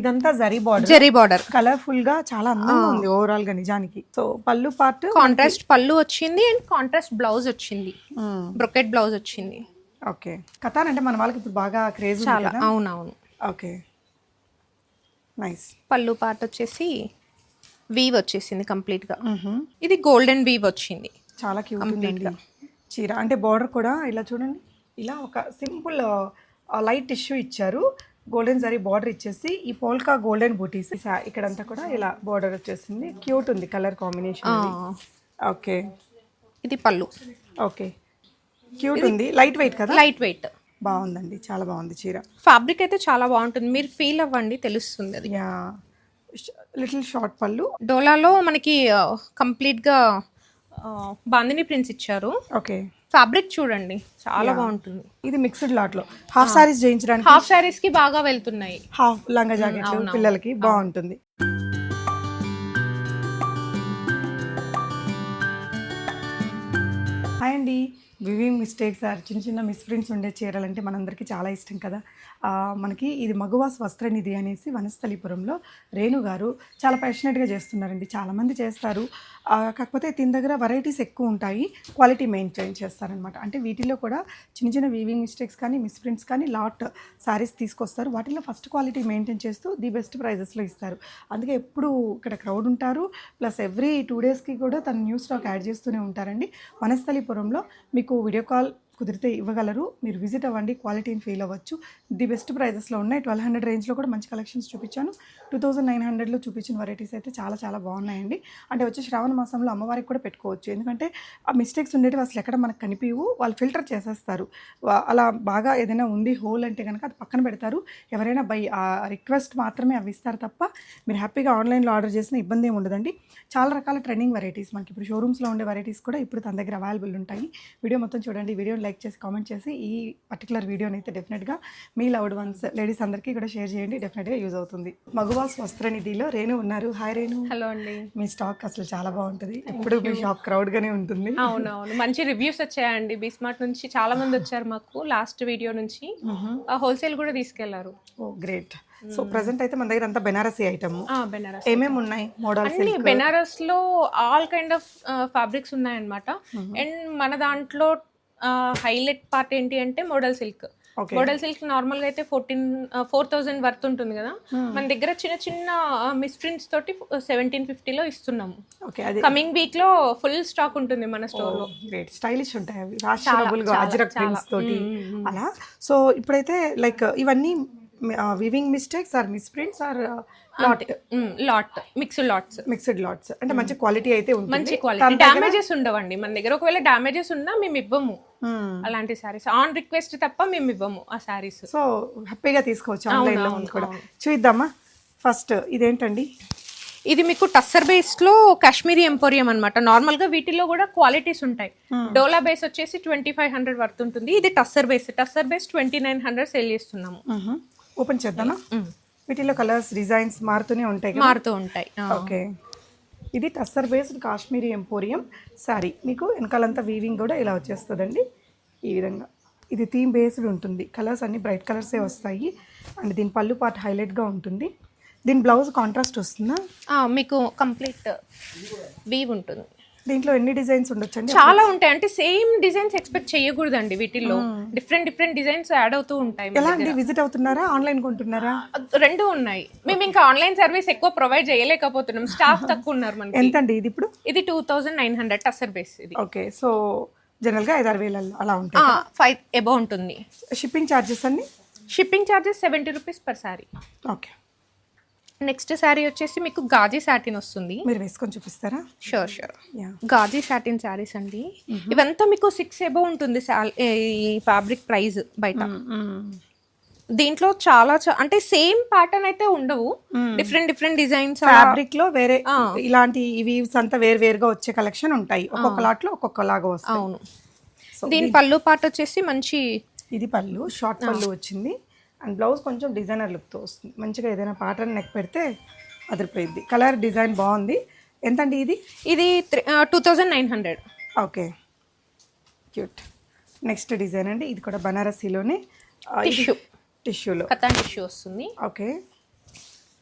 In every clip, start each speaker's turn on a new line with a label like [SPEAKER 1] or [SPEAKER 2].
[SPEAKER 1] ఇదంతా zari border
[SPEAKER 2] zari border
[SPEAKER 1] కలర్ఫుల్గా చాలా అందంగా ఉంది ఓవరాల్గా నిజానికి. సో పళ్ళు పార్ట్
[SPEAKER 2] కాంట్రాస్ట్ పళ్ళు వచ్చింది అండ్ కాంట్రాస్ట్ బ్లౌజ్ వచ్చింది. బ్రొకెట్ బ్లౌజ్ వచ్చింది.
[SPEAKER 1] ఓకే కథాన్ అంటే మన వాళ్ళకి ఇప్పుడు బాగా క్రేజ్
[SPEAKER 2] చాలా. అవునవును.
[SPEAKER 1] ఓకే నైస్
[SPEAKER 2] పళ్ళు పార్ట్ వచ్చేసి వీవ్ వచ్చేసింది కంప్లీట్గా. ఇది గోల్డెన్ వీవ్ వచ్చింది.
[SPEAKER 1] చాలా క్యూట్ ఉందండి. చీర. అంటే బార్డర్ కూడా ఇలా చూడండి. ఇలా ఒక సింపుల్ లైట్ టిష్యూ ఇచ్చారు. గోల్డెన్ జరీ బార్డర్ ఇచ్చేసి ఈ పోల్కా గోల్డెన్ బూటీస్ ఇక్కడంతా కూడా ఇలా బార్డర్ వచ్చేసింది. క్యూట్ ఉంది కలర్ కాంబినేషన్ ఓకే.
[SPEAKER 2] ఇది పళ్ళు.
[SPEAKER 1] ఓకే. క్యూట్ ఉంది. లైట్ వెయిట్ కదా?
[SPEAKER 2] Light weight.
[SPEAKER 1] బాగుందండి. చాలా బాగుంది చీర.
[SPEAKER 2] ఫ్యాబ్రిక్ అయితే చాలా బాగుంటుంది. మీరు ఫీల్ అవ్వండి తెలుస్తుంది అది.
[SPEAKER 1] యా. లిటిల్ షార్ట్ పళ్ళు.
[SPEAKER 2] డోలాలో మనకి కంప్లీట్గా ఆ, బాందిని ప్రింట్స్ ఇచ్చారు.
[SPEAKER 1] ఓకే.
[SPEAKER 2] ఫ్యాబ్రిక్ చూడండి. చాలా బాగుంటుంది.
[SPEAKER 1] ఇది మిక్స్డ్ లాట్లో. హాఫ్ సారీస్ చేయించడానికి
[SPEAKER 2] హాఫ్ శారీస్కి బాగా వెళ్తున్నాయి.
[SPEAKER 1] హాఫ్ లంగా జాకెట్లు పిల్లలకి బాగుంటుంది. హాయ్ అండి. వివింగ్ మిస్టేక్స్ ఆర్ చిన్న చిన్న మిస్ప్రింట్స్ ఉండే చీరలంటే మనందరికీ చాలా ఇష్టం కదా. మనకి ఇది మగువాస్ వస్త్రనిధి అనేసి వనస్థలిపురంలో రేణు గారు చాలా ప్యాషనెట్గా చేస్తున్నారండి. చాలామంది చేస్తారు. కాకపోతే దీని దగ్గర వెరైటీస్ ఎక్కువ ఉంటాయి. క్వాలిటీ మెయింటైన్ చేస్తారనమాట అంటే వీటిలో కూడా చిన్న చిన్న వీవింగ్ మిస్టేక్స్ కానీ మిస్ప్రింట్స్ కానీ లాట్ సారీస్ తీసుకొస్తారు. వాటిలో ఫస్ట్ క్వాలిటీ మెయింటైన్ చేస్తూ ది బెస్ట్ ప్రైజెస్లో ఇస్తారు. అందుకే ఎప్పుడు ఇక్కడ క్రౌడ్ ఉంటారు. ప్లస్ ఎవ్రీ టూ డేస్కి కూడా తన న్యూ స్టాక్ యాడ్ చేస్తూనే ఉంటారండి. వనస్థలిపురంలో మీకు వీడియో కాల్ కుదిరితే ఇవ్వగలరు. మీరు విజిట్ అవ్వండి. క్వాలిటీని ఫీల్ అవ్వచ్చు. ది బెస్ట్ ప్రైజెస్లో ఉన్నాయి. ట్వెల్వ్ హండ్రెడ్ రేంజ్లో కూడా మంచి కలెక్షన్స్ చూపించాను. టూ థౌజండ్ నైన్ హండ్రెడ్లో చూపించిన వెరైటీస్ అయితే చాలా చాలా బాగున్నాయండి. అంటే వచ్చి శ్రావణ మాసంలో అమ్మవారికి కూడా పెట్టుకోవచ్చు. ఎందుకంటే ఆ మిస్టేక్స్ ఉండేవి అసలు ఎక్కడ మనకు కనిపించవు వాళ్ళు ఫిల్టర్ చేసేస్తారు. అలా బాగా ఏదైనా ఉంది హోల్ అంటే కనుక అది పక్కన పెడతారు. ఎవరైనా బై ఆ రిక్వెస్ట్ మాత్రమే అవి ఇస్తారు తప్ప మీరు హ్యాపీగా ఆన్లైన్లో ఆర్డర్ చేసిన ఇబ్బంది ఏమి ఉండదండి. చాలా రకాల ట్రెండింగ్ వెరైటీస్ మనకి. ఇప్పుడు షోరూమ్స్లో ఉండే వెరైటీస్ కూడా ఇప్పుడు తన దగ్గర అవైలబుల్ ఉంటాయి. వీడియో మొత్తం చూడండి. వీడియో లైక్ చేసి కామెంట్ చేసి ఈ పర్టికులర్ వీడియోని అయితే డెఫినెట్గా మీ లవ్డ్ వన్స్ లేడీస్ అందరికీ కూడా షేర్ చేయండి. డెఫినెట్గా యూజ్ అవుతుంది. మగువాస్ వస్త్రనిధిలో రేణు ఉన్నారు. హాయ్ రేణు.
[SPEAKER 2] హలో అండి.
[SPEAKER 1] మీ స్టాక్ అసలు చాలా బాగుంటుంది. ఎప్పుడు మీ షాప్ క్రౌడ్గానే ఉంటుంది.
[SPEAKER 2] అవునవును. మంచి రివ్యూస్ వచ్చాయండి. బిస్మార్ట్ నుంచి చాలా మంది వచ్చారు మాకు లాస్ట్ వీడియో నుంచి. హోల్సేల్ కూడా తీసుకెళ్ళారు.
[SPEAKER 1] ఓ గ్రేట్ సో ప్రజెంట్ అయితే మన దగ్గర అంతా బెనారసీ ఐటమ్
[SPEAKER 2] బెనారస్
[SPEAKER 1] ఏమేమి ఉన్నాయి? మోడల్స్
[SPEAKER 2] అన్ని బెనారస్లో ఆల్ కైండ్ ఆఫ్ ఫ్యాబ్రిక్స్ ఉన్నాయన్నమాట. అండ్ మన దాంట్లో హైలైట్ పార్ట్ ఏంటి అంటే మోడల్ సిల్క్. మోడల్ సిల్క్ నార్మల్గా అయితే ఫోర్టీన్ ఫోర్ థౌసండ్ వర్త్ ఉంటుంది కదా. మన దగ్గర చిన్న చిన్న మిస్ప్రింట్స్ తోటి సెవెంటీన్ ఫిఫ్టీలో ఇస్తున్నాము. కమింగ్ వీక్లో ఫుల్ స్టాక్ ఉంటుంది మన స్టోర్లో
[SPEAKER 1] గ్రేట్ స్టైలిష్ ఉంటాయి అవి. అలా? సో ఇప్పుడైతే లైక్ ఇవన్నీ weaving mistakes or misprints or lot
[SPEAKER 2] lot mixed lots
[SPEAKER 1] mixed lots అంటే మంచి క్వాలిటీ అయితే ఉంటుంది.
[SPEAKER 2] మంచి క్వాలిటీ డ్యామేజెస్ ఉండవండి. మన దగ్గర ఒకవేళ డ్యామేజెస్ ఉన్నా మేము ఇవ్వము. అలాంటి సారీస్ ఆన్ రిక్వెస్ట్ తప్ప మేము ఇవ్వము ఆ సారీస్
[SPEAKER 1] సో హ్యాపీగా తీసుకోవచ్చు ఆన్లైన్లో కూడా. చూద్దామా? ఫస్ట్ ఇదేంటండి?
[SPEAKER 2] ఇది మీకు టస్సర్ బేస్లో కాశ్మీరీ ఎంపోరియం అనమాట నార్మల్గా వీటిలో కూడా క్వాలిటీస్ ఉంటాయి. డోలా బేస్ వచ్చేసి ట్వంటీ ఫైవ్ హండ్రెడ్ వర్త్ ఉంటుంది. ఇది tussar base tussar base twenty nine hundred sale చేస్తున్నాము.
[SPEAKER 1] ఓపెన్ చేద్దామా? వీటిలో కలర్స్ డిజైన్స్ మారుతూనే ఉంటాయి
[SPEAKER 2] మారుతూ ఉంటాయి.
[SPEAKER 1] ఓకే. ఇది టస్సర్ బేస్డ్ కాశ్మీరీ ఎంపోరియం సారీ మీకు వెనకాలంతా వీవింగ్ కూడా ఇలా వచ్చేస్తుందండి. ఈ విధంగా. ఇది థీమ్ బేస్డ్ ఉంటుంది. కలర్స్ అన్ని బ్రైట్ కలర్సే వస్తాయి. అండ్ దీని పళ్ళు పార్ట్ హైలైట్గా ఉంటుంది. దీని బ్లౌజ్ కాంట్రాస్ట్ వస్తుందా?
[SPEAKER 2] మీకు కంప్లీట్ వీవ్ ఉంటుంది.
[SPEAKER 1] దీంట్లో ఎన్ని డిజైన్స్ ఉండొచ్చండి?
[SPEAKER 2] చాలా ఉంటాయి. అంటే సేమ్ డిజైన్స్ ఎక్స్పెక్ట్ చేయకూడదండి వీటిల్లో. డిఫరెంట్ డిఫరెంట్ డిజైన్స్ యాడ్ అవుతూ ఉంటాయి
[SPEAKER 1] ఎలా అండి? విజిట్ అవుతున్నారా? ఆన్లైన్ కొంటున్నారా?
[SPEAKER 2] రెండు ఉన్నాయి. మేము ఇంకా ఆన్లైన్ సర్వీస్ ఎక్కువ ప్రొవైడ్ చేయలేకపోతున్నాం. స్టాఫ్ తక్కువ ఉన్నారు మనకి.
[SPEAKER 1] ఎంత అండి ఇది ఇప్పుడు?
[SPEAKER 2] ఇది two thousand nine hundred tussar base ఇది.
[SPEAKER 1] ఓకే. సో జనరల్గా ఐదారు వేలలో అలా ఉంటాయి
[SPEAKER 2] ఫైవ్ ఎబో ఉంటుంది.
[SPEAKER 1] షిప్పింగ్ ఛార్జెస్ అన్ని?
[SPEAKER 2] Shipping charges seventy rupees per sari
[SPEAKER 1] okay.
[SPEAKER 2] Next sari వచ్చేసి మీకు గాజీ సాటిన్ వస్తుంది.
[SPEAKER 1] మీరు వేసుకొని చూపిస్తారా?
[SPEAKER 2] Sure sure
[SPEAKER 1] yeah
[SPEAKER 2] Gaji satin saris అండి. ఇవంతా మీకు సిక్స్ ఎబో ఉంటుంది ఈ ఫ్యాబ్రిక్ ప్రైస్ బయట. దీంట్లో చాలా అంటే సేమ్ ప్యాటర్న్ అయితే ఉండవు. డిఫరెంట్ డిఫరెంట్ డిజైన్స్
[SPEAKER 1] ఫ్యాబ్రిక్లో వేరే ఇలాంటి ఇవి అంతా వేరు వేరుగా వచ్చే కలెక్షన్ ఉంటాయి. ఒక్కొక్క లాట్లో ఒక్కొక్క లాగా వస్తాయి.
[SPEAKER 2] అవును. దీని పళ్ళు పాట వచ్చేసి మంచి
[SPEAKER 1] ఇది పళ్ళు షార్ట్ పళ్ళు వచ్చింది. అండ్ బ్లౌజ్ కొంచెం డిజైనర్ లుక్తో వస్తుంది. మంచిగా ఏదైనా పాటర్న్ నెక్ పెడితే అదిరిపోయింది. కలర్ డిజైన్ బాగుంది. ఎంతండి ఇది?
[SPEAKER 2] ఇది two thousand nine hundred
[SPEAKER 1] okay. Cute next design అండి. ఇది కూడా బనారసీలోనే.
[SPEAKER 2] టిష్యూ
[SPEAKER 1] టిష్యూలో
[SPEAKER 2] కథాన్ టిష్యూ వస్తుంది.
[SPEAKER 1] ఓకే.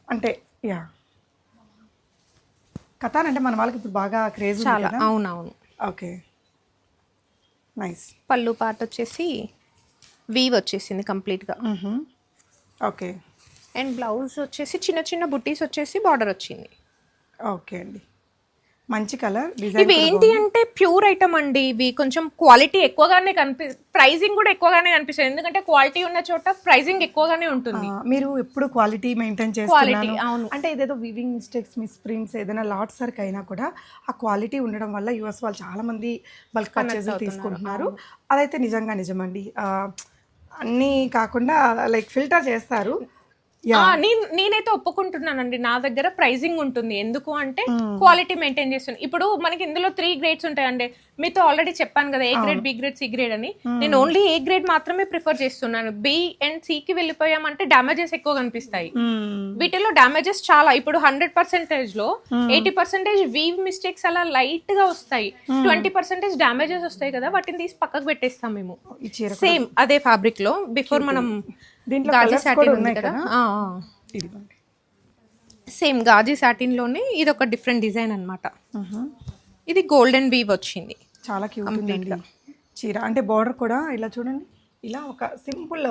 [SPEAKER 1] అంటే యా కథాన్ అంటే మన వాళ్ళకి ఇప్పుడు బాగా క్రేజ్
[SPEAKER 2] చాలా. అవునవును.
[SPEAKER 1] ఓకే. నైస్
[SPEAKER 2] పళ్ళు పార్ట్ వచ్చేసి వీవ్ వచ్చేసింది కంప్లీట్గా.
[SPEAKER 1] ఓకే.
[SPEAKER 2] అండ్ బ్లౌజ్ వచ్చేసి చిన్న చిన్న బుట్టీస్ వచ్చేసి బార్డర్ వచ్చింది.
[SPEAKER 1] ఓకే అండి. మంచి కలర్
[SPEAKER 2] ఇవి ఏంటి అంటే ప్యూర్ ఐటమ్ అండి. ఇవి కొంచెం క్వాలిటీ ఎక్కువగానే కనిపి ప్రైజింగ్ కూడా ఎక్కువగానే కనిపిస్తుంది. ఎందుకంటే క్వాలిటీ ఉన్న చోట ప్రైజింగ్ ఎక్కువగానే ఉంటుంది.
[SPEAKER 1] మీరు ఎప్పుడు క్వాలిటీ మెయింటైన్ చేస్తున్నారు
[SPEAKER 2] అవును.
[SPEAKER 1] అంటే ఇదేదో వివింగ్ మిస్టేక్స్ మిస్ ప్రింట్స్ ఏదైనా లాట్ సర్క్ అయినా కూడా ఆ క్వాలిటీ ఉండడం వల్ల యుఎస్ వాళ్ళు చాలా మంది బల్క్ పర్చేజ్ తీసుకుంటున్నారు. అదైతే నిజంగా నిజమండి. అన్నీ కాకుండా లైక్ ఫిల్టర్ చేస్తారు.
[SPEAKER 2] నేనైతే ఒప్పుకుంటున్నానండి. నా దగ్గర ప్రైజింగ్ ఉంటుంది. ఎందుకు అంటే క్వాలిటీ మెయింటైన్ చేస్తుంది. ఇప్పుడు మనకి ఇందులో త్రీ గ్రేడ్స్ ఉంటాయండి. మీతో ఆల్రెడీ చెప్పాను కదా A grade B grade C grade అని. నేను ఓన్లీ ఏ గ్రేడ్ మాత్రమే ప్రిఫర్ చేస్తున్నాను. బి అండ్ సి కి వెళ్ళిపోయామంటే డామేజెస్ ఎక్కువ కనిపిస్తాయి. వీటిలో డామేజెస్ చాలా. ఇప్పుడు హండ్రెడ్ పర్సెంటేజ్లో ఎయిటీ పర్సెంటేజ్ వీవ్ మిస్టేక్స్ అలా లైట్గా వస్తాయి. ట్వంటీ పర్సెంటేజ్ డామేజెస్ వస్తాయి కదా వాటిని తీసి పక్కకు పెట్టేస్తాం మేము. సేమ్ అదే ఫ్యాబ్రిక్లో. బిఫోర్ మనం
[SPEAKER 1] దీంట్లో
[SPEAKER 2] గాజీ సాటిన్ ఉంది కదా.
[SPEAKER 1] ఇదిగోండి.
[SPEAKER 2] సేమ్ గాజీ సాటిన్లోనే ఇది ఒక డిఫరెంట్ డిజైన్ అన్నమాట ఇది గోల్డెన్ వీవ్ వచ్చింది.
[SPEAKER 1] చాలా క్యూట్ ఉందండి. చీర. అంటే బార్డర్ కూడా ఇలా చూడండి. ఇలా ఒక సింపుల్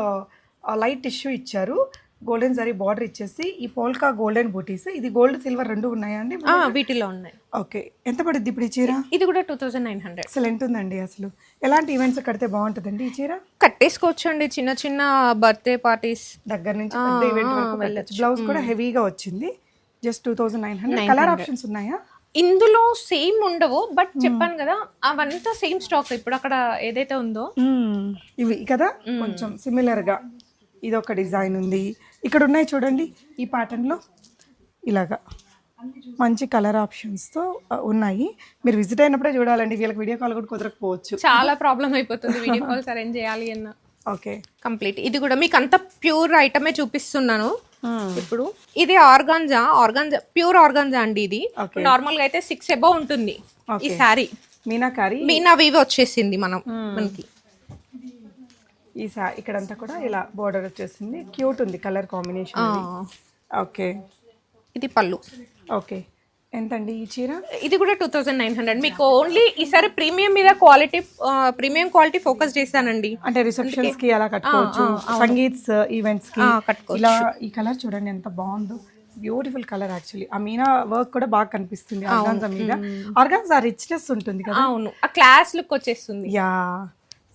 [SPEAKER 1] లైట్ టిష్యూ ఇచ్చారు. గోల్డెన్ జరీ బార్డర్ ఇచ్చేసి ఈ పోల్కా గోల్డెన్ బూటీస్ ఇది గోల్డ్ సిల్వర్ రెండు ఉన్నాయా అండి?
[SPEAKER 2] వీటిలో ఉన్నాయి.
[SPEAKER 1] ఓకే ఎంత పడుద్ది ఇప్పుడు ఈ చీర?
[SPEAKER 2] ఇది కూడా two thousand nine hundred
[SPEAKER 1] excellent ఉందండి అసలు. ఎలాంటి ఈవెంట్స్ కడితే బాగుంటుందండి ఈ చీర?
[SPEAKER 2] కట్టేసుకోవచ్చు అండి చిన్న చిన్న బర్త్డే పార్టీస్
[SPEAKER 1] దగ్గర నుంచి పెద్ద ఈవెంట్ వరకు వెళ్ళచ్చు. బ్లౌజ్ కూడా హెవీగా వచ్చింది. Just two thousand nine hundred colour options ఉన్నాయా?
[SPEAKER 2] ఇందులో సేమ్ ఉండవు బట్ చెప్పాను కదా అవంతా సేమ్ స్టాక్ ఇప్పుడు అక్కడ ఏదైతే ఉందో.
[SPEAKER 1] ఇవి కదా? కొంచెం సిమిలర్గా. ఇది ఒక డిజైన్ ఉంది. ఇక్కడ ఉన్నాయి చూడండి ఈ pattern లో. ఇలాగా. మంచి కలర్ ఆప్షన్స్తో ఉన్నాయి. మీరు విజిట్ అయినప్పుడే చూడాలండి. వీళ్ళకి వీడియో కాల్ కూడా కుదరకపోవచ్చు.
[SPEAKER 2] చాలా ప్రాబ్లం అయిపోతుంది. వీడియో కాల్స్ అరేంజ్ చేయాలి అన్న.
[SPEAKER 1] ఓకే.
[SPEAKER 2] కంప్లీట్ ఇది కూడా మీకు అంత ప్యూర్ ఐటమే చూపిస్తున్నాను. ఇప్పుడు ఇది ఆర్గాంజా ఆర్గాంజా ప్యూర్ ఆర్గాంజా అండి ఇది. నార్మల్గా అయితే సిక్స్ ఎబో ఉంటుంది. ఈ. శారీ
[SPEAKER 1] మీనాకారి.
[SPEAKER 2] మీనా వీవ్ వచ్చేసింది మనం మనకి.
[SPEAKER 1] ఈ సా ఇక్కడంతా కూడా ఇలా బోర్డర్ వచ్చేసింది. క్యూట్ ఉంది కలర్ కాంబినేషన్ ఓకే.
[SPEAKER 2] ఇది పళ్ళు.
[SPEAKER 1] ఓకే. ఎంతండి ఈ చీర?
[SPEAKER 2] ఇది కూడా టూ థౌజండ్ నైన్ హండ్రెడ్. మీకు ఓన్లీ ఈసారి ప్రీమియం మీద క్వాలిటీ ప్రీమియం క్వాలిటీ ఫోకస్ చేశానండి.
[SPEAKER 1] అంటే రిసెప్షన్స్కి అలా కట్టుకోవచ్చు సంగీత్స్
[SPEAKER 2] ఈవెంట్స్కి.
[SPEAKER 1] ఇలా ఈ కలర్ చూడండి ఎంత బాగుందో. బ్యూటిఫుల్ కలర్ యాక్చువల్లీ ఆ మీనా వర్క్ కూడా బాగా కనిపిస్తుంది ఆర్గాన్జా మీద. ఆర్గాన్జా రిచ్నెస్ ఉంటుంది కదా.
[SPEAKER 2] అవును. ఆ క్లాస్ లుక్ వచ్చేస్తుంది.
[SPEAKER 1] యా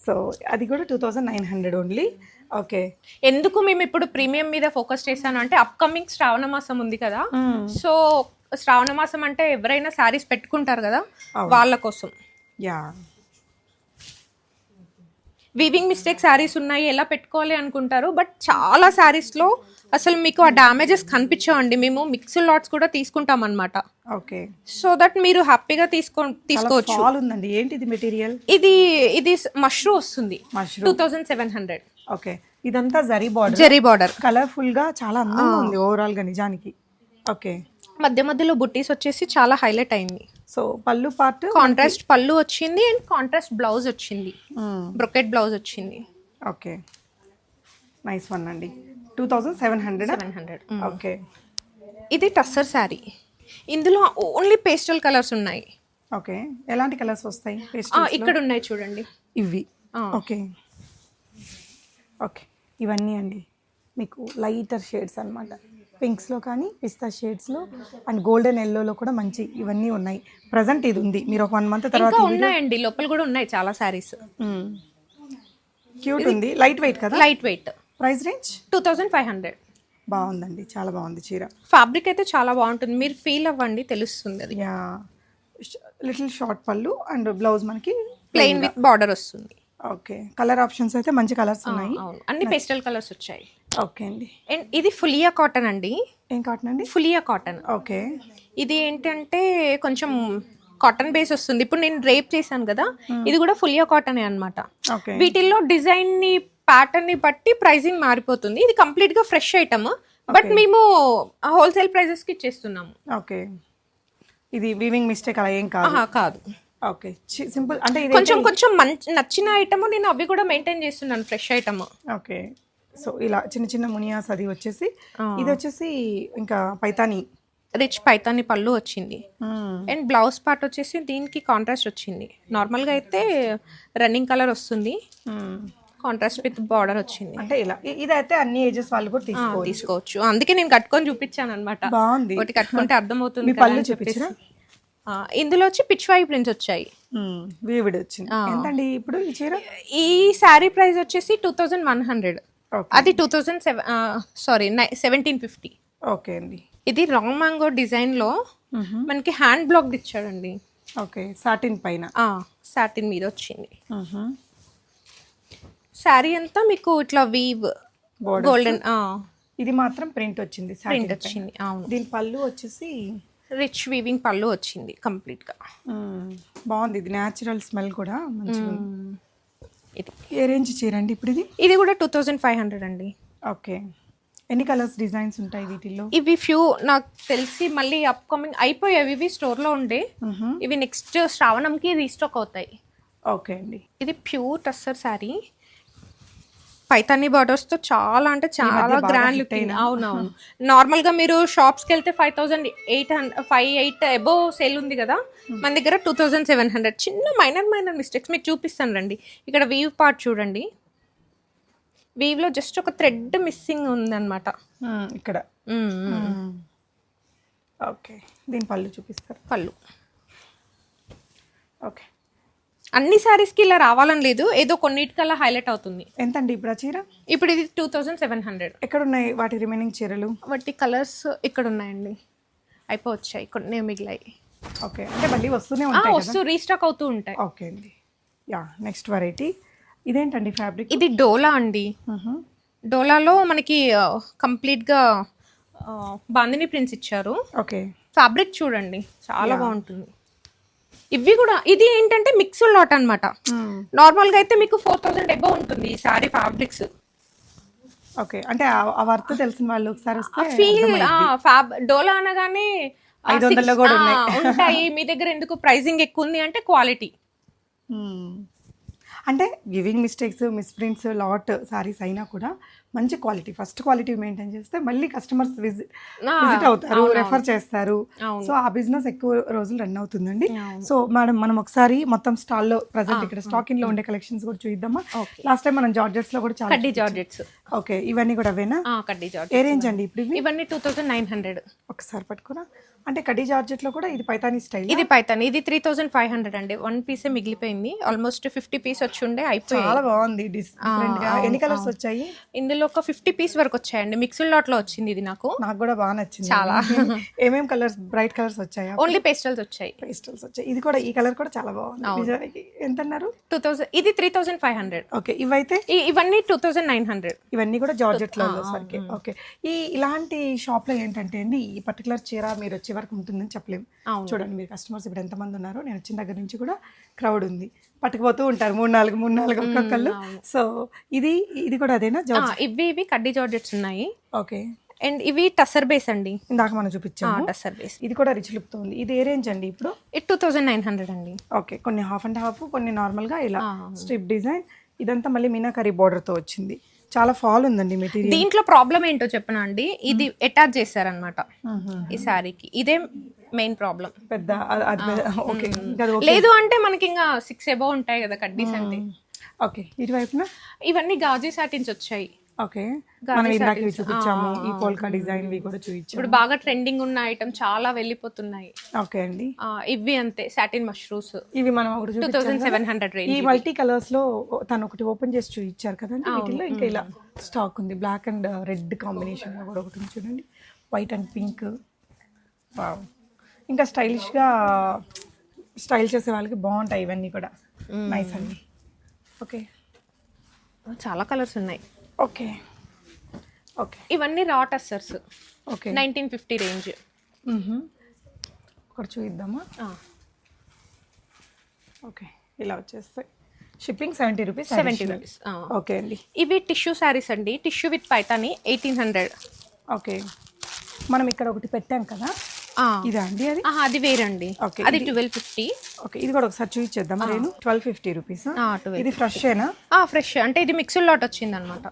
[SPEAKER 1] సో అది కూడా two thousand nine hundred only. Okay.
[SPEAKER 2] ఎందుకు మేము ఇప్పుడు ప్రీమియం మీద ఫోకస్ చేశాను అంటే అప్కమింగ్ శ్రావణ మాసం ఉంది కదా. సో శ్రావణ మాసం అంటే ఎవరైనా శారీస్ పెట్టుకుంటారు కదా వాళ్ళ కోసం.
[SPEAKER 1] యా.
[SPEAKER 2] వీవింగ్ మిస్టేక్ శారీస్ ఉన్నాయి ఎలా పెట్టుకోవాలి అనుకుంటారు బట్ చాలా శారీస్లో అసలు మీకు ఆ డ్యామేజెస్ కనిపించవండి. మేము మిక్స్డ్ లాట్స్ కూడా తీసుకుంటాం అనమాట
[SPEAKER 1] ఓకే.
[SPEAKER 2] సో దట్ మీరు హ్యాపీగా తీసుకో తీసుకోవచ్చు.
[SPEAKER 1] ఫాల్ ఉందండి ఏంటి ఇది మెటీరియల్
[SPEAKER 2] ఇది ఇది మష్రూ వస్తుంది.
[SPEAKER 1] Mushroom.
[SPEAKER 2] Two thousand seven hundred.
[SPEAKER 1] Okay. ఇదంతా జరీ బార్డర్.
[SPEAKER 2] జెరీ బార్డర్.
[SPEAKER 1] కలర్ఫుల్గా చాలా అందంగా ఉంది ఓవరాల్గా నిజానికి. ఓకే.
[SPEAKER 2] మధ్య మధ్యలో బుట్టీస్ వచ్చేసి చాలా హైలైట్ అయింది.
[SPEAKER 1] సో పళ్ళు పార్ట్
[SPEAKER 2] కాంట్రాస్ట్ పళ్ళు వచ్చింది అండ్ కాంట్రాస్ట్ బ్లౌజ్ వచ్చింది. బ్రొకెట్ బ్లౌజ్ వచ్చింది.
[SPEAKER 1] ఓకే. నైస్ వన్ అండి. Two thousand seven hundred?
[SPEAKER 2] Seven hundred.
[SPEAKER 1] Okay.
[SPEAKER 2] ఇది టస్సర్ శారీ. ఇందులో ఓన్లీ పేస్టల్ కలర్స్ ఉన్నాయి.
[SPEAKER 1] ఓకే. ఎలాంటి కలర్స్ వస్తాయి
[SPEAKER 2] ఇక్కడ ఉన్నాయి చూడండి.
[SPEAKER 1] ఇవి. ఓకే. ఓకే. ఇవన్నీ అండి. మీకు లైటర్ షేడ్స్ అనమాట పింక్స్లో కానీ పిస్తా షేడ్స్లో అండ్ గోల్డెన్ ఎల్లోలో కూడా మంచి ఇవన్నీ ఉన్నాయి. ప్రజెంట్ ఇది ఉంది. మీరు ఒక వన్ మంత్ తర్వాత
[SPEAKER 2] ఉన్నాయండి. లోపల కూడా ఉన్నాయి చాలా శారీస్
[SPEAKER 1] క్యూట్ ఉంది. లైట్ వెయిట్ కదా?
[SPEAKER 2] Light weight
[SPEAKER 1] price range?
[SPEAKER 2] Two thousand five hundred.
[SPEAKER 1] బాగుందండి. చాలా బాగుంది చీర.
[SPEAKER 2] ఫ్యాబ్రిక్ అయితే చాలా బాగుంటుంది. మీరు ఫీల్ అవ్వండి తెలుస్తుంది అది.
[SPEAKER 1] Yeah. Little short pallu and blouse మనకి
[SPEAKER 2] ప్లెయిన్ విత్ బార్డర్ వస్తుంది.
[SPEAKER 1] ఓకే. కలర్ ఆప్షన్స్ అయితే మంచి కలర్స్ ఉన్నాయి.
[SPEAKER 2] అన్ని పేస్టల్ కలర్స్ వచ్చాయి.
[SPEAKER 1] ఓకే అండి.
[SPEAKER 2] అండ్ ఇది ఫులియా కాటన్ అండి.
[SPEAKER 1] ఏం కాటన్ అండి?
[SPEAKER 2] ఫులియా కాటన్.
[SPEAKER 1] ఓకే.
[SPEAKER 2] ఇది ఏంటంటే కొంచెం కాటన్ బేస్ వస్తుంది. ఇప్పుడు నేను రేప్ చేశాను కదా. ఇది కూడా ఫులియా కాటనే అన్నమాట.
[SPEAKER 1] ఓకే.
[SPEAKER 2] వీటిల్లో డిజైన్ని ప్యాటర్న్ని బట్టి ప్రైసింగ్ మారిపోతుంది. ఇది కంప్లీట్గా ఫ్రెష్ ఐటమ్ బట్ మేము హోల్సేల్ ప్రైజెస్కి ఇచ్చేస్తున్నాము.
[SPEAKER 1] ఓకే ఇది వీవింగ్ మిస్టేక్ అలా ఏం కాదు.
[SPEAKER 2] కాదు.
[SPEAKER 1] ఓకే సింపుల్ అంటే ఇది
[SPEAKER 2] కొంచెం కొంచెం మంచి నచ్చిన ఐటమ్ నేను అవి కూడా మెయింటైన్ చేస్తున్నాను ఫ్రెష్ ఐటమ్
[SPEAKER 1] ఓకే సో ఇలా చిన్న చిన్న మునియాస్ అది వచ్చేసి ఇది వచ్చేసి ఇంకా పైతాని.
[SPEAKER 2] రిచ్ పైతాని పళ్ళు వచ్చింది. అండ్ బ్లౌజ్ పార్ట్ వచ్చేసి దీనికి కాంట్రాస్ట్ వచ్చింది. నార్మల్గా అయితే రన్నింగ్ కలర్ వస్తుంది. కాంట్రాస్ట్ విత్ బార్డర్ వచ్చింది.
[SPEAKER 1] అంటే ఇలా ఇదైతే అన్ని ఏజెస్ వాళ్ళు కూడా తీసుకోవచ్చు.
[SPEAKER 2] తీసుకోవచ్చు. అందుకే నేను కట్టుకొని చూపించాను అనమాట
[SPEAKER 1] బాగుంది.
[SPEAKER 2] ఒకటి కట్టుకుంటే అర్థమవుతుంది
[SPEAKER 1] పళ్ళు
[SPEAKER 2] ఆ, ఇందులో వచ్చి పిచ్ వై ప్రింట్స్ వచ్చాయి.
[SPEAKER 1] వీవిడ్ వచ్చింది. ఎంతండి ఇప్పుడు ఈ చీర?
[SPEAKER 2] ఈ శారీ ప్రైస్ వచ్చేసి టూ థౌజండ్ వన్ హండ్రెడ్ అది two thousand seven sorry seventeen fifty
[SPEAKER 1] okay అండి.
[SPEAKER 2] ఇది రాంగ్ మ్యాంగో డిజైన్లో మనకి హ్యాండ్ బ్లాక్ ఇచ్చాడండి.
[SPEAKER 1] ఓకే సాటిన్ పైన.
[SPEAKER 2] సాటిన్ మీద వచ్చింది. శారీ అంతా మీకు ఇట్లా వీవ్. గోల్డెన్
[SPEAKER 1] ఇది మాత్రం ప్రింట్ వచ్చింది
[SPEAKER 2] ప్రింట్. వచ్చింది అవును.
[SPEAKER 1] దీని పళ్ళు వచ్చేసి
[SPEAKER 2] రిచ్ వీవింగ్ పళ్ళు వచ్చింది కంప్లీట్గా.
[SPEAKER 1] మ్మ్, బాగుంది ఇది న్యాచురల్ స్మెల్ కూడా మంచిగా.
[SPEAKER 2] ఇది.
[SPEAKER 1] ఏ రేంజ్ చీర అండి ఇప్పుడు ఇది?
[SPEAKER 2] ఇది కూడా టూ థౌజండ్ ఫైవ్ హండ్రెడ్ అండి.
[SPEAKER 1] ఓకే. ఎన్ని కలర్స్ డిజైన్స్ ఉంటాయి వీటిల్లో?
[SPEAKER 2] ఇవి ఫ్యూ నాకు తెలిసి మళ్ళీ అప్కమింగ్ అయిపోయాయి ఇవి స్టోర్లో ఉండే. ఇవి నెక్స్ట్ శ్రావణంకి రీస్టాక్ అవుతాయి.
[SPEAKER 1] ఓకే అండి.
[SPEAKER 2] ఇది ప్యూర్ టస్సర్ శారీ. పైతానీ బార్డర్స్తో చాలా అంటే చాలా గ్రాండ్ లుక్. అవునవును. నార్మల్గా మీరు షాప్స్కి వెళ్తే five thousand eight hundred five eight above sale ఉంది కదా? మన దగ్గర టూ థౌసండ్ సెవెన్ హండ్రెడ్ చిన్న మైనర్ మైనర్ మిస్టేక్స్ మీకు చూపిస్తాను రండి. ఇక్కడ వీవ్ పార్ట్ చూడండి. వీవ్లో జస్ట్ ఒక థ్రెడ్ మిస్సింగ్ ఉందన్నమాట.
[SPEAKER 1] ఇక్కడ.
[SPEAKER 2] మ్మ్, మ్మ్.
[SPEAKER 1] మ్మ్. ఓకే దీని పళ్ళు చూపిస్తారు.
[SPEAKER 2] పళ్ళు.
[SPEAKER 1] ఓకే
[SPEAKER 2] అన్ని సారీస్కి ఇలా రావాలని లేదు. ఏదో కొన్నిటికల్లా హైలైట్ అవుతుంది.
[SPEAKER 1] ఎంతండి ఇప్పుడు ఆ చీర?
[SPEAKER 2] ఇప్పుడు ఇది టూ థౌసండ్ సెవెన్ హండ్రెడ్
[SPEAKER 1] ఎక్కడ ఉన్నాయి వాటి రిమైనింగ్ చీరలు?
[SPEAKER 2] వాటి కలర్స్ ఇక్కడ ఉన్నాయండి అయిపోవచ్చాయి. కొన్ని మిగిలాయి.
[SPEAKER 1] ఓకే. అంటే మళ్ళీ వస్తూనే ఉంటాయి
[SPEAKER 2] వస్తూ రీస్టాక్ అవుతూ ఉంటాయి.
[SPEAKER 1] ఓకే అండి. యా నెక్స్ట్ వెరైటీ ఇదేంటండి ఫ్యాబ్రిక్
[SPEAKER 2] ఇది డోలా అండి. డోలాలో మనకి కంప్లీట్గా ఆ, బాందిని ప్రింట్స్ ఇచ్చారు.
[SPEAKER 1] ఓకే.
[SPEAKER 2] ఫ్యాబ్రిక్ చూడండి. చాలా బాగుంటుంది. ఇవి కూడా ఇది ఏంటంటే మిక్స్డ్ లాట్ అనమాట నార్మల్గా అయితే మీకు ఫోర్ థౌసండ్ ఎబో ఉంటుంది ఈ సారీ ఫ్యాబ్రిక్స్
[SPEAKER 1] ఓకే అంటే ఆ- వర్త్ తెలిసిన వాళ్ళు ఒకసారి వస్తే
[SPEAKER 2] ఫీల్ ఫ్యాబ్ డోలా అనగానే
[SPEAKER 1] ఐదు వందల్లో కూడా
[SPEAKER 2] ఉంటాయి. మీ దగ్గర ఎందుకు ప్రైసింగ్ ఎక్కువ ఉంది అంటే క్వాలిటీ.
[SPEAKER 1] అంటే weaving mistakes misprints lot saris అయినా కూడా మంచి క్వాలిటీ. ఫస్ట్ క్వాలిటీ మెయింటైన్ చేస్తే మళ్ళీ కస్టమర్స్ విజిట్ విజిట్ అవుతారు రెఫర్ చేస్తారు. సో ఆ బిజినెస్ ఎక్కువ రోజులు రన్ అవుతుందండి. సో మేడం మనం ఒకసారి మొత్తం స్టాల్లో ప్రజెంట్ ఇక్కడ స్టాక్ ఇన్లో ఉండే కలెక్షన్స్ కూడా చూద్దామా లాస్ట్ టైం మనం జార్జెట్స్లో కూడా చాలా
[SPEAKER 2] కడ్డీ జార్జెట్స్.
[SPEAKER 1] ఓకే ఇవన్నీ కూడా అవేనా?
[SPEAKER 2] కడ్డీ జార్జెట్
[SPEAKER 1] ఏ రేంజ్ అండి ఇప్పుడు ఇవి?
[SPEAKER 2] ఇవన్నీ టూ థౌసండ్ నైన్ హండ్రెడ్.
[SPEAKER 1] ఒకసారి పట్టుకురా. అంటే కడ్డీ జార్జెట్లో కూడా ఇది పైతానీ స్టైల్?
[SPEAKER 2] ఇది పైతాన్. ఇది త్రీ థౌసండ్ ఫైవ్ హండ్రెడ్ అండి. వన్ పీసే మిగిలిపోయింది. ఆల్మోస్ట్ ఫిఫ్టీ పీస్ వచ్చి ఉండే అయిపోయాయి.
[SPEAKER 1] చాలా బాగుంది ఎన్ని కలర్స్ వచ్చాయి?
[SPEAKER 2] ఇందులో ఒక ఫిఫ్టీ పీస్ వరకు వచ్చాయండి. మిక్స్డ్ లాట్లో వచ్చింది ఇది నాకు.
[SPEAKER 1] నాకు కూడా బాగా నచ్చింది.
[SPEAKER 2] చాలా.
[SPEAKER 1] ఏమేం కలర్స్ బ్రైట్ కలర్స్ వచ్చాయా?
[SPEAKER 2] ఓన్లీ పేస్టల్స్ వచ్చాయి.
[SPEAKER 1] పేస్టల్స్ వచ్చాయి. ఇది కూడా ఈ కలర్ కూడా చాలా బాగుంది. నిజానికి ఎంత అన్నారు
[SPEAKER 2] టూ థౌసండ్ ఇది three thousand five hundred.
[SPEAKER 1] Okay. ఇవైతే?
[SPEAKER 2] ఇవన్నీ టూ థౌసండ్ నైన్ హండ్రెడ్.
[SPEAKER 1] ఇవన్నీ కూడా జార్జెట్లో ఓకే. ఈ ఇలాంటి షాప్లో ఏంటంటే అండి ఈ పర్టికులర్ చీర మీరు వచ్చే వరకు ఉంటుందని చెప్పలేము. చూడండి మీరు కస్టమర్స్ ఇప్పుడు ఎంతమంది ఉన్నారో నేను వచ్చిన దగ్గర నుంచి కూడా క్రౌడ్ ఉంది. పట్టుకుపోతూ ఉంటారు మూడు నాలుగు మూడు నాలుగు ఒక్కొక్కళ్ళు. సో ఇది ఇది కూడా అదేనా
[SPEAKER 2] ఇవి ఇవి కడ్డీ జార్జెట్స్ ఉన్నాయి.
[SPEAKER 1] ఓకే.
[SPEAKER 2] అండ్ ఇవి టసర్ బేస్ అండి.
[SPEAKER 1] ఇందాక మనం చూపించాము.
[SPEAKER 2] టసర్ బేస్
[SPEAKER 1] ఇది కూడా రిచ్ లుక్తో ఉంది. ఇది ఏ రేంజ్ అండి ఇప్పుడు?
[SPEAKER 2] ఇది టూ థౌసండ్ నైన్ హండ్రెడ్ అండి.
[SPEAKER 1] ఓకే కొన్ని హాఫ్ అండ్ హాఫ్ కొన్ని నార్మల్గా ఇలా స్ట్రిప్ డిజైన్ ఇదంతా మళ్ళీ మీనాకరీ బార్డర్తో వచ్చింది. చాలా ఫాల్ ఉందండి మెటీరియల్
[SPEAKER 2] దీంట్లో ప్రాబ్లం ఏంటో చెప్పనా అండి? ఇది అటాచ్ చేశారనమాట ఈ శారీకి ఇదే మెయిన్ ప్రాబ్లం
[SPEAKER 1] పెద్ద అది- అది పెద్ద- ఓకే. ఇంకా అది ఓకే.
[SPEAKER 2] లేదు అంటే మనకి ఇంకా సిక్స్ ఎబో ఉంటాయి కదా కడ్డీస్ అంటే
[SPEAKER 1] ఓకే. ఇటువైపున?
[SPEAKER 2] ఇవన్నీ గాజీ సాటిన్స్ వచ్చాయి.
[SPEAKER 1] ఓకే. మనం ఇందాక ఇవి చూపించాము ఈ పోల్కా డిజైన్ వి కూడా చూపించాము.
[SPEAKER 2] ఇప్పుడు బాగా ట్రెండింగ్ ఉన్న ఐటమ్ చాలా వెళ్ళిపోతున్నాయి.
[SPEAKER 1] ఓకే అండి.
[SPEAKER 2] ఇవి అంతే సాటిన్ మష్రూమ్స్
[SPEAKER 1] ఇవి మనం ఒకటి
[SPEAKER 2] టూ థౌసండ్ సెవెన్ హండ్రెడ్
[SPEAKER 1] ఈ మల్టీ కలర్స్లో తను ఒకటి ఓపెన్ చేసి చూపించారు కదండి వీటిల్లో. ఇంకా ఇలా స్టాక్ ఉంది. బ్లాక్ అండ్ రెడ్ కాంబినేషన్లో కూడా ఒకటి ఉంది చూడండి. వైట్ అండ్ పింక్ ఇంకా స్టైలిష్గా స్టైల్ చేసే వాళ్ళకి బాగుంటాయి ఇవన్నీ కూడా. నైస్ అండి. ఓకే.
[SPEAKER 2] చాలా కలర్స్ ఉన్నాయి.
[SPEAKER 1] ఓకే. ఓకే.
[SPEAKER 2] ఇవన్నీ raw tussars
[SPEAKER 1] okay.
[SPEAKER 2] Nineteen fifty range
[SPEAKER 1] ఒకటి చూద్దామా ఓకే. ఇలా వచ్చేస్తాయి. Shipping seventy rupees
[SPEAKER 2] seventy rupees
[SPEAKER 1] okay అండి.
[SPEAKER 2] ఇవి టిష్యూ శారీస్ అండి. Tissue with Paithani eighteen hundred
[SPEAKER 1] okay. మనం ఇక్కడ ఒకటి పెట్టాం కదా? ఇదా అండి అది?
[SPEAKER 2] అది వేరండి.
[SPEAKER 1] Okay,
[SPEAKER 2] అది ట్వెల్వ్ ఫిఫ్టీ.
[SPEAKER 1] ఓకే ఇది కూడా ఒకసారి చూపించేద్దాం నేను ట్వెల్వ్ ఫిఫ్టీ రూపీస్. ఇది ఫ్రెష్ ఏనా
[SPEAKER 2] ఫ్రెష్. అంటే ఇది మిక్స్డ్ లాట్ వచ్చింది అనమాట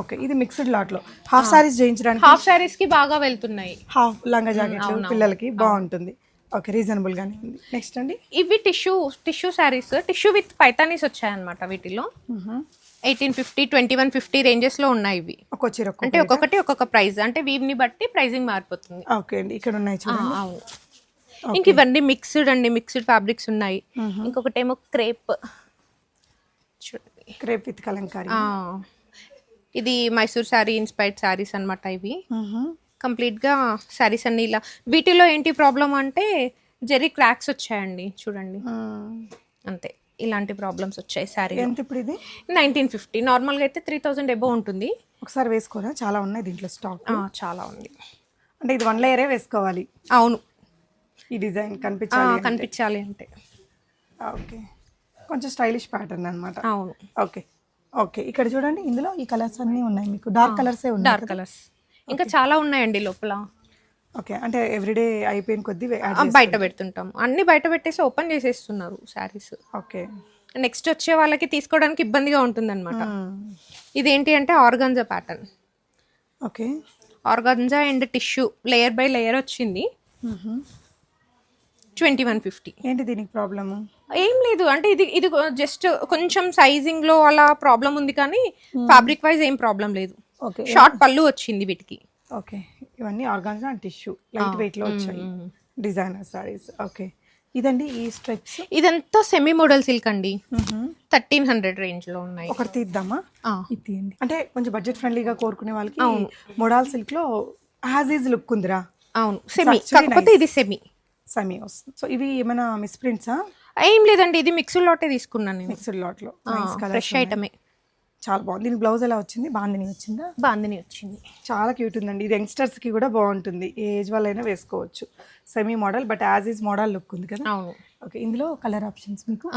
[SPEAKER 1] ఓకే ఇది మిక్స్డ్ లాట్లో హాఫ్ సారీస్ చేయించడానికి?
[SPEAKER 2] హాఫ్ శారీస్కి బాగా వెళ్తున్నాయి.
[SPEAKER 1] హాఫ్ లంగా జాకెట్లు పిల్లలకి బాగుంటుంది. ఓకే రీజనబుల్ గానే ఉంది. నెక్స్ట్ అండి?
[SPEAKER 2] ఇవి tissue tissue saris. Tissue with Paithanis వచ్చాయన్నమాట వీటిలో. Eighteen fifty twenty one fifty రేంజెస్లో ఉన్నాయి ఇవి.
[SPEAKER 1] ఒక్కో చీర
[SPEAKER 2] అంటే ఒక్కొక్కటి ఒక్కొక్క ప్రైస్ అంటే వీవ్ని బట్టి ప్రైజింగ్ మారిపోతుంది.
[SPEAKER 1] ఓకే అండి ఇక్కడ ఉన్నాయి
[SPEAKER 2] అవును. ఇంక ఇవన్నీ మిక్స్డ్ అండి మిక్స్డ్ ఫ్యాబ్రిక్స్ ఉన్నాయి. ఇంకొకటి ఏమో క్రేప్. చూడండి.
[SPEAKER 1] Crepe with Kalamkari.
[SPEAKER 2] ఇది మైసూర్ శారీ ఇన్స్పైర్డ్ శారీస్ అన్నమాట ఇవి. కంప్లీట్గా శారీస్ అన్ని ఇలా. వీటిలో ఏంటి ప్రాబ్లం అంటే జెరీ క్రాక్స్ వచ్చాయండి చూడండి. అంతే. ఇలాంటి ప్రాబ్లమ్స్ వచ్చాయి శారీ
[SPEAKER 1] ఎంత ఇప్పుడు ఇది
[SPEAKER 2] నైన్టీన్ ఫిఫ్టీ నార్మల్గా అయితే త్రీ థౌజండ్ ఎబో ఉంటుంది.
[SPEAKER 1] ఒకసారి వేసుకోరా? చాలా ఉన్నాయి దీంట్లో స్టాక్
[SPEAKER 2] చాలా ఉంది.
[SPEAKER 1] అంటే ఇది వన్ లేయరే వేసుకోవాలి.
[SPEAKER 2] అవును.
[SPEAKER 1] ఈ డిజైన్ కనిపించాలి
[SPEAKER 2] కనిపించాలి అంటే.
[SPEAKER 1] ఓకే. కొంచెం స్టైలిష్ ప్యాటర్న్ అన్నమాట.
[SPEAKER 2] అవును.
[SPEAKER 1] ఓకే. ఓకే. ఇక్కడ చూడండి ఇందులో ఈ కలర్స్ అన్నీ ఉన్నాయి మీకు. డార్క్ కలర్సే ఉన్నాయి
[SPEAKER 2] డార్క్ కలర్స్ ఇంకా చాలా ఉన్నాయండి లోపల.
[SPEAKER 1] ఓకే అంటే ఎవ్రీడే అయిపోయిన కొద్దీ
[SPEAKER 2] బయట పెడుతుంటాం అన్ని బయట పెట్టేసి ఓపెన్ చేసేస్తున్నారు శారీస్.
[SPEAKER 1] ఓకే.
[SPEAKER 2] నెక్స్ట్ వచ్చే వాళ్ళకి తీసుకోవడానికి ఇబ్బందిగా ఉంటుంది అనమాట ఇదేంటి అంటే organza pattern
[SPEAKER 1] okay.
[SPEAKER 2] Organza and tissue layer by layer వచ్చింది. ట్వంటీ వన్ ఫిఫ్టీ
[SPEAKER 1] ఏంటి దీనికి ప్రాబ్లము
[SPEAKER 2] ఏం లేదు అంటే ఇది ఇది జస్ట్ కొంచెం సైజింగ్లో అలా ప్రాబ్లం ఉంది కానీ ఫ్యాబ్రిక్ వైజ్ ఏం ప్రాబ్లం లేదు.
[SPEAKER 1] ఓకే
[SPEAKER 2] షార్ట్ పళ్ళు వచ్చింది వీటికి.
[SPEAKER 1] ఓకే ఇవన్నీ ఆర్గాన్జా అండ్ టిష్యూ. లైట్ వెయిట్లో వచ్చాయి. డిజైనర్ సారీస్. ఓకే. ఇదండి ఈ స్ట్రెప్స్
[SPEAKER 2] ఇదంతా సెమీ మోడల్ సిల్క్ అండి. థర్టీన్ హండ్రెడ్ రేంజ్లో ఉన్నాయి.
[SPEAKER 1] ఒకటి తీద్దామా. ఇది తీయండి. అంటే కొంచెం బడ్జెట్ ఫ్రెండ్లీగా కోరుకునే వాళ్ళకి మొడాల్ సిల్క్లో యాజ్ ఈజ్ లుక్ ఉందిరా.
[SPEAKER 2] అవును. సెమీ కాకపోతే ఇది సెమీ
[SPEAKER 1] సమీ వస్తుంది. సో ఇవి ఏమైనా మిస్ ప్రింట్సా
[SPEAKER 2] ఏం లేదండి. ఇది మిక్స్డ్ లోటే తీసుకున్నాను నేను.
[SPEAKER 1] మిక్స్డ్ లాట్లో
[SPEAKER 2] ఫ్రెష్ ఐటమే
[SPEAKER 1] చాలా బాగుంది. దీని బ్లౌజ్ ఎలా వచ్చింది? బాందిని వచ్చిందా?
[SPEAKER 2] బాందిని వచ్చింది.
[SPEAKER 1] చాలా క్యూట్ ఉందండి. ఇది యంగ్స్టర్స్కి కూడా బాగుంటుంది. ఏ ఏజ్ వాళ్ళైనా వేసుకోవచ్చు. Semi model but as is model look ఉంది కదా?
[SPEAKER 2] అవును.
[SPEAKER 1] ఓకే ఇందులో కలర్ ఆప్షన్స్ మీకు?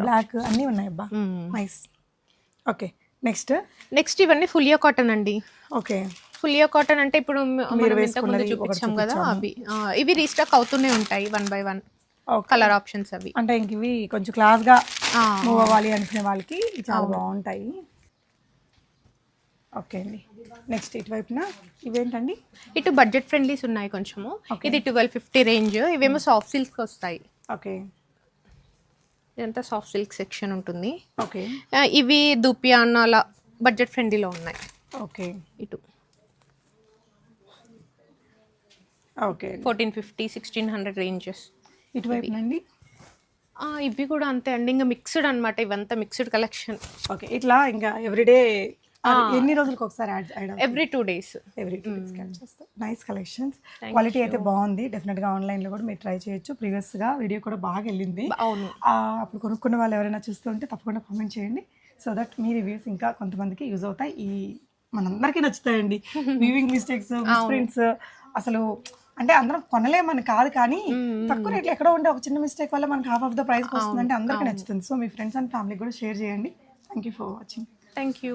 [SPEAKER 1] బ్లాక్ అన్నీ ఉన్నాయి అబ్బా. నైస్ ఓకే నెక్స్ట్
[SPEAKER 2] నెక్స్ట్ ఇవన్నీ ఫులియో కాటన్ అండి.
[SPEAKER 1] ఓకే
[SPEAKER 2] ఫులియో కాటన్ అంటే ఇప్పుడు మ- మనం ఇంతకు ముందు
[SPEAKER 1] వేసుకున్నది ఒకటి
[SPEAKER 2] చూపించాం కదా అవి. ఇవి రీస్టాక్ అవుతూనే ఉంటాయి one by one colour options అవి.
[SPEAKER 1] అంటే ఇంక ఇవి కొంచెం
[SPEAKER 2] క్లాస్గా
[SPEAKER 1] మూవ్ అవ్వాలి అనుకునే వాళ్ళకి చాలా బాగుంటాయి. ఓకే అండి. నెక్స్ట్ ఇటువైపున ఇవేంటండి?
[SPEAKER 2] ఇటు బడ్జెట్ ఫ్రెండ్లీస్ ఉన్నాయి కొంచెము. ఇది ట్వెల్వ్ ఫిఫ్టీ రేంజ్ ఇవేమో సాఫ్ట్ సిల్క్ వస్తాయి.
[SPEAKER 1] ఓకే
[SPEAKER 2] ఇదంతా సాఫ్ట్ సిల్క్ సెక్షన్ ఉంటుంది.
[SPEAKER 1] ఓకే
[SPEAKER 2] ఇవి దుపియాన్ అలా బడ్జెట్ ఫ్రెండ్లీలో ఉన్నాయి.
[SPEAKER 1] ఓకే
[SPEAKER 2] ఇటు.
[SPEAKER 1] Okay
[SPEAKER 2] fourteen fifty sixteen hundred ranges
[SPEAKER 1] ఇటువైపునండి
[SPEAKER 2] ఇవి. కూడా అంతే అండి. ఇంకా మిక్స్డ్ అన్నమాట ఇవంతా మిక్స్డ్ కలెక్షన్
[SPEAKER 1] ఓకే ఇట్లా ఇంకా ఎవ్రీడే ఎన్ని రోజులకు ఒకసారి add add
[SPEAKER 2] every two days
[SPEAKER 1] every two days చేస్తాం. నైస్ కలెక్షన్స్ క్వాలిటీ అయితే బాగుంది. డెఫినెట్గా ఆన్లైన్లో కూడా మీరు ట్రై చేయొచ్చు. ప్రీవియస్గా వీడియో కూడా బాగా వెళ్ళింది.
[SPEAKER 2] అవును.
[SPEAKER 1] అప్పుడు కొనుక్కున్న వాళ్ళు ఎవరైనా చూస్తుంటే తప్పకుండా కామెంట్ చేయండి. సో దట్ మీ రివ్యూస్ ఇంకా కొంతమందికి యూజ్ అవుతాయి. ఈ మనందరికీ నచ్చుతాయండి. వీవింగ్ మిస్టేక్స్ మిస్ప్రింట్స్ అసలు అంటే అందరం కొనలేమని కాదు కానీ తక్కువ రేట్లు ఎక్కడో ఉంటే ఒక చిన్న మిస్టేక్ వల్ల మనకి హాఫ్ ఆఫ్ ద ప్రైస్ వస్తుందంటే అందరికీ నచ్చుతుంది. సో మీ ఫ్రెండ్స్ అండ్ ఫ్యామిలీకి కూడా షేర్ చేయండి. Thank you for watching
[SPEAKER 2] thank you